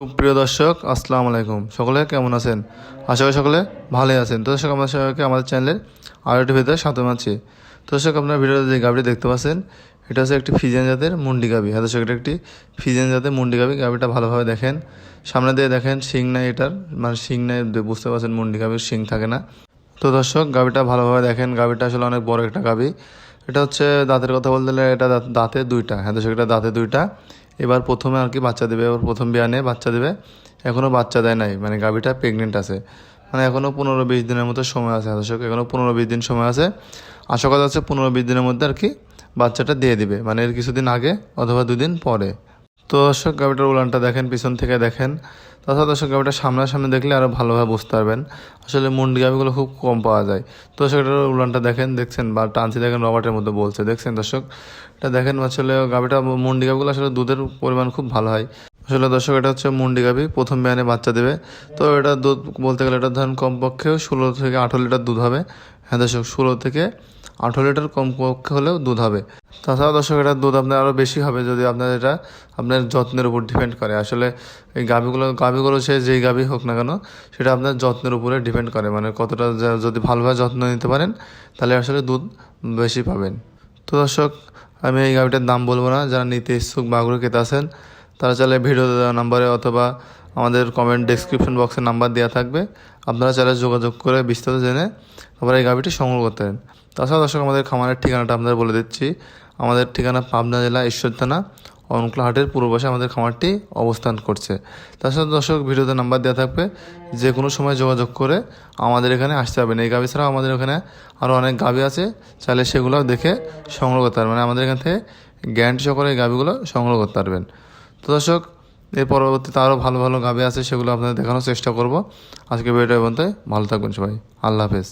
প্রিয় দর্শক, আসসালামু আলাইকুম। সকলে কেমন আছেন? আশা করি সকলে ভালোই আছেন। তো দর্শক আমাদের সবাইকে আমাদের চ্যানেলের আরও একটি ভিডিওতে স্বাগত জানাচ্ছি। তো দর্শক, আপনার ভিডিওতে যে গাভিটি দেখতে পাচ্ছেন, এটা হচ্ছে একটি ফিজেন জাতের মুন্ডি গাভি হ্যাঁ দর্শক, এটা একটি ফিজেন জাতের মুন্ডি গাভি গাভিটা ভালোভাবে দেখেন। সামনে দিয়ে দেখেন শিং নাই এটার। মানে শিং নাই বুঝতে পারছেন মুন্ডি গাভির শিং থাকে না। তো দর্শক গাভিটা ভালোভাবে দেখেন। গাভিটা আসলে অনেক বড় একটা গাভি এটা হচ্ছে দাঁতের কথা বলতে গেলে এটা দাঁতে দুইটা। হ্যাঁ দর্শক, এটা দাঁতে দুইটা। এবার প্রথমে আর কি বাচ্চা দেবে এবার প্রথম বিয়ানে বাচ্চা দেবে। এখনও বাচ্চা দেয় নাই মানে গাভিটা প্রেগনেন্ট আছে। মানে এখনও পনেরো বিশ দিনের মতো সময় আছে আশা এখনও পনেরো বিশ দিন সময় আছে। আশা করা যাচ্ছে পনেরো বিশ দিনের মধ্যে আর কি বাচ্চাটা দিয়ে দিবে মানে এর কিছুদিন আগে অথবা দুদিন পরে। তো দর্শক গাভিটার উলানটা দেখেন, পিছন থেকে দেখেন। তাছাড়া দর্শক গাভিটা সামনাসামনি দেখলে আরও ভালোভাবে বুঝতে পারবেন। আসলে মুন্ডি গাভিগুলো খুব কম পাওয়া যায়। তো দর্শক এটার উলানটা দেখেন, দেখছেন? বা টানছি দেখেন, রবার্টের মধ্যে বলছে। দেখছেন দর্শক? এটা দেখেন আসলে গাভিটা মুন্ডি গাভিগুলো আসলে দুধের পরিমাণ খুব ভালো হয়। আসলে দর্শক, এটা হচ্ছে মুন্ডি গাভি, প্রথম বিয়ানে বাচ্চা দেবে। তো এটা দুধ বলতে গেলে এটা ধরেন কমপক্ষে ষোলো থেকে আঠেরো লিটার দুধ হবে। হ্যাঁ দর্শক, ষোলো থেকে আঠেরো লিটার কম পক্ষে হলেও দুধ হবে। তাছাড়া দর্শক এটার দুধ আপনার আরও বেশি হবে যদি আপনার এটা আপনার যত্নের উপর ডিপেন্ড করে। আসলে এই গাভিগুলো গাভিগুলো সে যেই গাভি হোক না কেন, সেটা আপনার যত্নের উপরে ডিপেন্ড করে। মানে কতটা যদি ভালোভাবে যত্ন নিতে পারেন, তাহলে আসলে দুধ বেশি পাবেন। তো দর্শক, আমি এই গাভিটার দাম বলব না। যারা নিতে ইচ্ছুক বা আগ্রহ খেতে আছেন তারা চাইলে ভিডিও দেওয়া নাম্বারে অথবা আমাদের কমেন্ট ডেসক্রিপশন বক্সে নাম্বার দেওয়া থাকবে। আপনারা চাইলে যোগাযোগ করে বিস্তারিত জেনে আবার এই গাভিটি সংগ্রহ করতে পারেন। তাছাড়া দর্শক, আমাদের খামারের ঠিকানাটা আপনাদের বলে দিচ্ছি। আমাদের ঠিকানা পাবনা জেলা ঈশ্বর থানা অনকলা হাটের পূর্ব পাশে আমাদের খামারটি অবস্থান করছে। তাছাড়া দর্শক, ভিডিওতে নাম্বার দেওয়া থাকবে। যে কোনো সময় যোগাযোগ করে আমাদের এখানে আসতে পারবেন। এই গাভি ছাড়াও আমাদের এখানে আরও অনেক গাভি আছে। চাইলে সেগুলো দেখে সংগ্রহ করতে পারবেন। মানে আমাদের এখান থেকে গ্যারান্টি সহকারে এই গাভিগুলো সংগ্রহ করতে পারবেন। তো দর্শক, এর পরবর্তীতে আরও ভালো ভালো গাবে আছে সেগুলো আপনাদের দেখানোর চেষ্টা করব। আজকে ভিডিওটা বলতে ভালো থাকবেন সবাই। আল্লাহ হাফেজ।